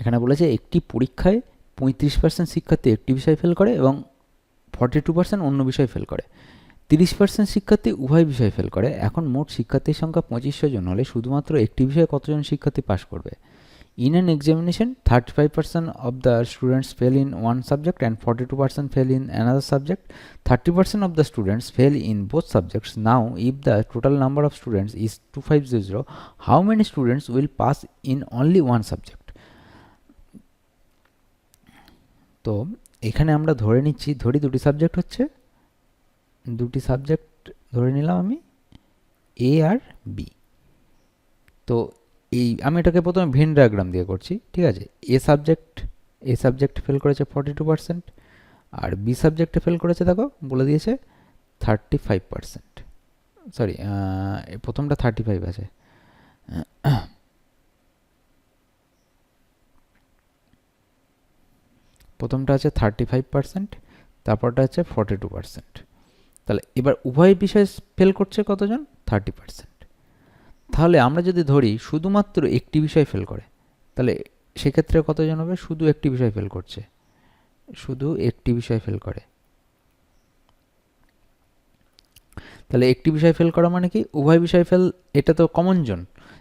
এখানে বলেছে একটি পরীক্ষায় পঁয়ত্রিশ পার্সেন্ট শিক্ষার্থী একটি বিষয় ফেল করে এবং ফর্টি টু পার্সেন্ট অন্য বিষয় ফেল করে। তিরিশ পার্সেন্ট শিক্ষার্থী উভয় বিষয় ফেল করে। এখন মোট শিক্ষার্থীর সংখ্যা পঁচিশশো জন হলে শুধুমাত্র একটি বিষয়ে কতজন শিক্ষার্থী পাশ করবে? In an examination thirty five percent of the students fail in one subject and forty two percent fail in another subject thirty percent of the students fail in both subjects now if the total number of students is two five zero zero how many students will pass in only one subject তো এখানে আমরা ধরে নিচ্ছি, ধরি দুটি subject হচ্ছে। দুটি subject ধরে নিলাম আমি এ আর বি তো এই, আমি এটাকে প্রথমে ভেন ডায়াগ্রাম দিয়ে করছি, ঠিক আছে? A subject A subject fail করেছে ফর্টি টু পার্সেন্ট আর বি সাবজেক্টে ফেল করেছে, দেখো, বলে দিয়েছে থার্টি ফাইভ পার্সেন্ট সরি প্রথমটা থার্টি ফাইভ আছে। প্রথমটা আছে থার্টি ফাইভ পার্সেন্ট তারপরটা আছে ফর্টি টু পার্সেন্ট তাহলে এবার উভয় বিষয় ফেল করছে কতজন? থার্টি পার্সেন্ট তাহলে আমরা যদি ধরি শুধুমাত্র একটি বিষয় ফেল করে, তাহলে সেক্ষেত্রে কতজন হবে? শুধু একটি বিষয় ফেল করছে। শুধু একটি বিষয় ফেল করে। তাহলে একটি বিষয় ফেল করা মানে কি? উভয় বিষয় ফেল এটা তো কমন জোন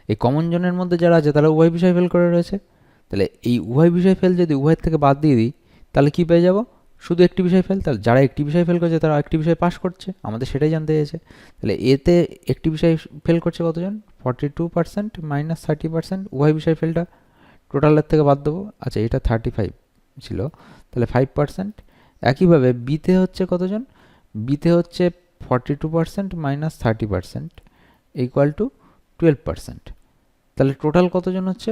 এই কমন জোনের মধ্যে যারা আছে, তারা উভয় বিষয় ফেল করে রয়েছে। তাহলে এই উভয় বিষয় ফেল যদি উভয়ের থেকে বাদ দিয়ে দিই তাহলে কি পেয়ে যাব? শুধু একটি বিষয় ফেল তাহলে যারা একটি বিষয় ফেল করছে, তারা একটি বিষয় পাস করছে। আমাদের সেটাই জানতে চেয়েছে। তাহলে এতে একটি বিষয় ফেল করছে কতজন? Forty two percent minus thirty percent উভয় বিষয় ফেলটা টোটালের থেকে বাদ দেবো। আচ্ছা এটা থার্টি ফাইভ ছিল। তাহলে ফাইভ পার্সেন্ট একইভাবে বিতে হচ্ছে কতজন? বিতে হচ্ছে forty two percent minus thirty percent equal to twelve percent তাহলে টোটাল কতজন হচ্ছে?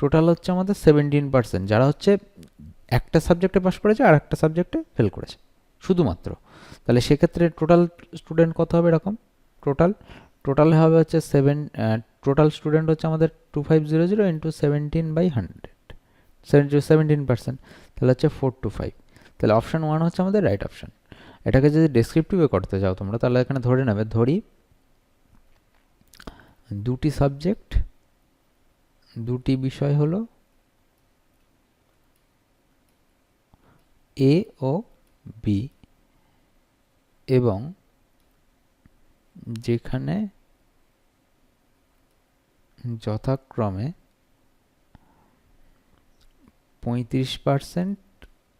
টোটাল হচ্ছে আমাদের সেভেন্টিন পার্সেন্ট যারা হচ্ছে একটা সাবজেক্টে পাস করেছে আর একটা সাবজেক্টে ফেল করেছে, শুধুমাত্র। তাহলে সেক্ষেত্রে টোটাল স্টুডেন্ট কত হবে এরকম? টোটাল টোটাল হবে হচ্ছে সেভেন টোটাল স্টুডেন্ট হচ্ছে আমাদের two five zero zero into seventeen by hundred seventeen percent তাহলে হচ্ছে ফোর টু ফাইভ তাহলে অপশান ওয়ান হচ্ছে আমাদের রাইট অপশান এটাকে যদি ডেসক্রিপটিভে করতে চাও তোমরা, তাহলে এখানে ধরে নেবে, ধরি দুটি সাবজেক্ট দুটি বিষয় হলো এ ও বি এবং যেখানে যথাক্রমে পঁয়ত্রিশ পার্সেন্ট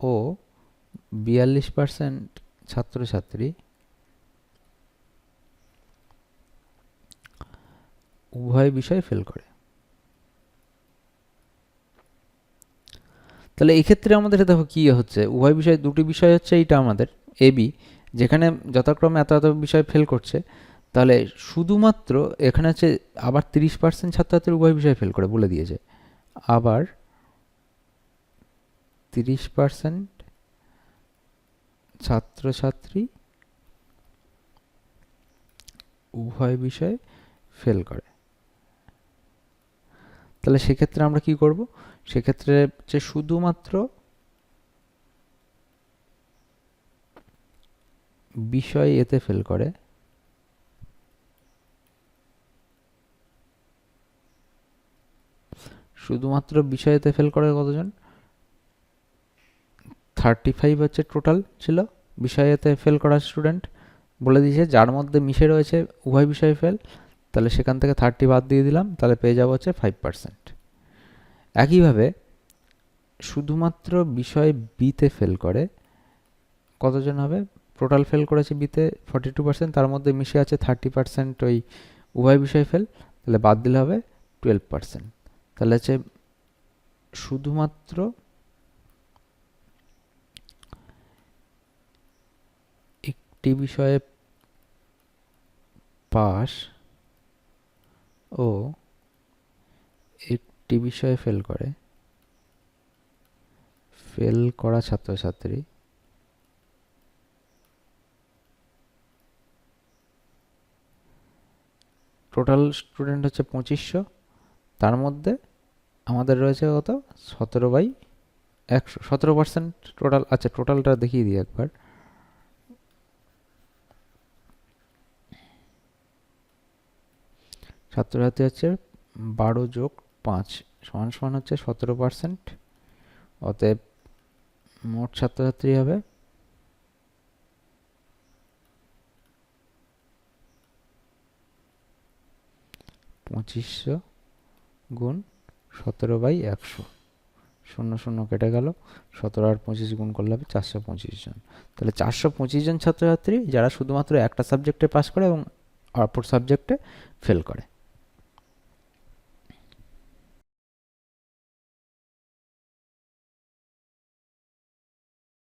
ও বিয়াল্লিশ পার্সেন্ট ছাত্রছাত্রী উভয় বিষয় ফেল করে। তাহলে এই ক্ষেত্রে আমাদের দেখো কী হচ্ছে? উভয় বিষয়, দুটি বিষয় হচ্ছে এইটা আমাদের এ বি যেখানে যথাক্রমে এত এত বিষয় ফেল করছে, তাহলে শুধুমাত্র এখানে হচ্ছে আবার তিরিশ পার্সেন্ট ছাত্রছাত্রী উভয় বিষয় ফেল করে বলে দিয়েছে। আবার তিরিশ পার্সেন্ট ছাত্রছাত্রী উভয় বিষয় ফেল করে। তাহলে সেক্ষেত্রে আমরা কি করব? সেক্ষেত্রে যে শুধুমাত্র বিষয় এতে ফেল করে, শুধুমাত্র বিষয়েতে ফেল করে কতজন? থার্টি ফাইভ হচ্ছে টোটাল ছিল বিষয়েতে ফেল করা স্টুডেন্ট বলে দিয়েছে, যার মধ্যে মিশে রয়েছে, উভয় বিষয়ে ফেল তাহলে সেখান থেকে থার্টি বাদ দিয়ে দিলাম, তাহলে পেয়ে যাব হচ্ছে ফাইভ পার্সেন্ট একইভাবে শুধুমাত্র বিষয় বিতে ফেল করে, কতজন হবে? টোটাল ফেল করেছে বিতে ফর্টি টু পার্সেন্ট তার মধ্যে মিশে আছে থার্টি পার্সেন্ট ওই উভয় বিষয় ফেল তাহলে বাদ দিলে হবে টুয়েলভ পার্সেন্ট তাহলে হচ্ছে শুধুমাত্র একটি বিষয়ে পাস ও একটি বিষয়ে ফেল করে। ফেল করা ছাত্রছাত্রী। টোটাল স্টুডেন্ট হচ্ছে পঁচিশশো। তার মধ্যে আমাদের রয়েছে কত? সতেরো বাই একশো। সতেরো পার্সেন্ট টোটাল আচ্ছা টোটালটা দেখিয়ে দিই একবার। ছাত্রছাত্রী হচ্ছে বারো যোগ পাঁচ সমান সমান হচ্ছে সতেরো পার্সেন্ট। অতএব মোট ছাত্রছাত্রী হবে পঁচিশশো গুণ সতেরো বাই একশো। শূন্য শূন্য কেটে গেল। সতেরো আর পঁচিশ গুণ করলে হবে চারশো পঁচিশ জন। তাহলে চারশো পঁচিশ জন ছাত্রছাত্রী যারা শুধুমাত্র একটা সাবজেক্টে পাস করে এবং অপর সাবজেক্টে ফেল করে।